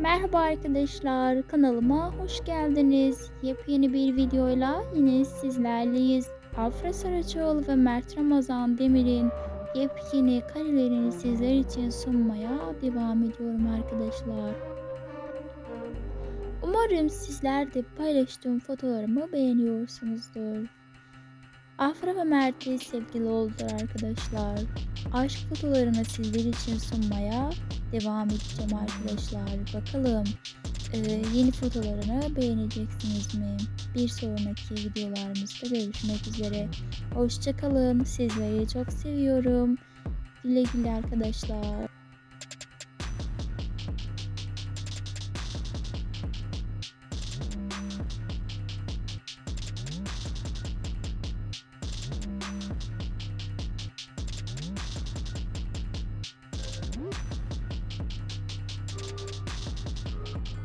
Merhaba arkadaşlar, kanalıma hoş geldiniz. Yepyeni bir videoyla yine sizlerleyiz. Afra Saraçoğlu ve Mert Ramazan Demir'in yepyeni karelerini sizler için sunmaya devam ediyorum arkadaşlar. Umarım sizler de paylaştığım fotolarımı beğeniyorsunuzdur. Afra ve Mert'le sevgili oldular arkadaşlar. Aşk fotolarını sizler için sunmaya devam edeceğim arkadaşlar. Bakalım e, yeni fotolarını beğeneceksiniz mi? Bir sonraki videolarımızda görüşmek üzere. Hoşçakalın. Sizleri çok seviyorum. Güle güle arkadaşlar.